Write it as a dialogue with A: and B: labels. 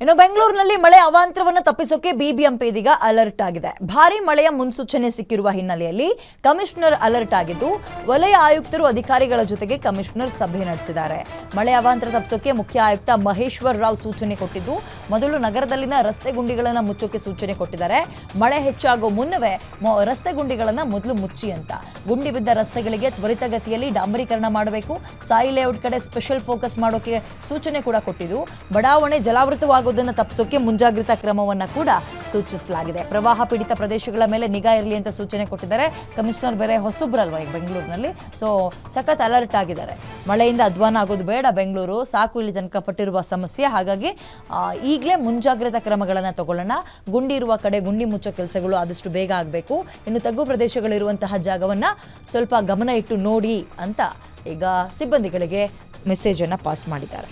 A: ಇನ್ನು ಬೆಂಗಳೂರಿನಲ್ಲಿ ಮಳೆ ಅವಾಂತರವನ್ನು ತಪ್ಪಿಸೋಕೆ ಬಿಬಿಎಂಪಿ ಇದೀಗ ಅಲರ್ಟ್ ಆಗಿದೆ. ಭಾರಿ ಮಳೆಯ ಮುನ್ಸೂಚನೆ ಸಿಕ್ಕಿರುವ ಹಿನ್ನೆಲೆಯಲ್ಲಿ ಕಮಿಷನರ್ ಅಲರ್ಟ್ ಆಗಿದ್ದು, ವಲಯ ಆಯುಕ್ತರು ಅಧಿಕಾರಿಗಳ ಜೊತೆಗೆ ಕಮಿಷನರ್ ಸಭೆ ನಡೆಸಿದ್ದಾರೆ. ಮಳೆ ಅವಾಂತರ ತಪ್ಪಿಸೋಕೆ ಮುಖ್ಯ ಆಯುಕ್ತ ಮಹೇಶ್ವರ್ ರಾವ್ ಸೂಚನೆ ಕೊಟ್ಟಿದ್ದು, ಮೊದಲು ನಗರದಲ್ಲಿನ ರಸ್ತೆ ಗುಂಡಿಗಳನ್ನು ಮುಚ್ಚೋಕೆ ಸೂಚನೆ ಕೊಟ್ಟಿದ್ದಾರೆ. ಮಳೆ ಹೆಚ್ಚಾಗೋ ಮುನ್ನವೇ ರಸ್ತೆ ಗುಂಡಿಗಳನ್ನು ಮೊದಲು ಮುಚ್ಚಿ ಅಂತ. ಗುಂಡಿ ಬಿದ್ದ ರಸ್ತೆಗಳಿಗೆ ತ್ವರಿತಗತಿಯಲ್ಲಿ ಡಾಂಬರೀಕರಣ ಮಾಡಬೇಕು. ಸಾಯಿ ಲೇಔಟ್ ಕಡೆ ಸ್ಪೆಷಲ್ ಫೋಕಸ್ ಮಾಡೋಕೆ ಸೂಚನೆ ಕೂಡ ಕೊಟ್ಟಿದ್ದು, ಬಡಾವಣೆ ಜಲಾವೃತವಾಗುವುದನ್ನು ತಪ್ಪಿಸೋಕೆ ಮುಂಜಾಗ್ರತಾ ಕ್ರಮವನ್ನು ಕೂಡ ಸೂಚಿಸಲಾಗಿದೆ. ಪ್ರವಾಹ ಪೀಡಿತ ಪ್ರದೇಶಗಳ ಮೇಲೆ ನಿಗಾ ಇರಲಿ ಅಂತ ಸೂಚನೆ ಕೊಟ್ಟಿದ್ದಾರೆ. ಕಮಿಷನರ್ ಬೇರೆ ಹೊಸಬ್ರಲ್ವಾ ಈಗ ಬೆಂಗಳೂರಿನಲ್ಲಿ? ಸೊ ಸಖತ್ ಅಲರ್ಟ್ ಆಗಿದ್ದಾರೆ. ಮಳೆಯಿಂದ ಅಧ್ವಾನ ಆಗೋದು ಬೇಡ. ಬೆಂಗಳೂರು ಸಾಕು ಇಲ್ಲಿ ತನಕ ಪಟ್ಟಿರುವ ಸಮಸ್ಯೆ. ಹಾಗಾಗಿ ಈಗಲೇ ಮುಂಜಾಗ್ರತಾ ಕ್ರಮಗಳನ್ನು ತಗೊಳ್ಳೋಣ. ಗುಂಡಿ ಇರುವ ಕಡೆ ಗುಂಡಿ ಮುಚ್ಚೋ ಕೆಲಸಗಳು ಆದಷ್ಟು ಬೇಗ ಆಗಬೇಕು. ಇನ್ನು ತಗ್ಗು ಪ್ರದೇಶಗಳಿರುವಂತಹ ಜಾಗವನ್ನು ಸ್ವಲ್ಪ ಗಮನ ಇಟ್ಟು ನೋಡಿ ಅಂತ ಈಗ ಸಿಬ್ಬಂದಿಗಳಿಗೆ ಮೆಸೇಜನ್ನು ಪಾಸ್ ಮಾಡಿದ್ದಾರೆ.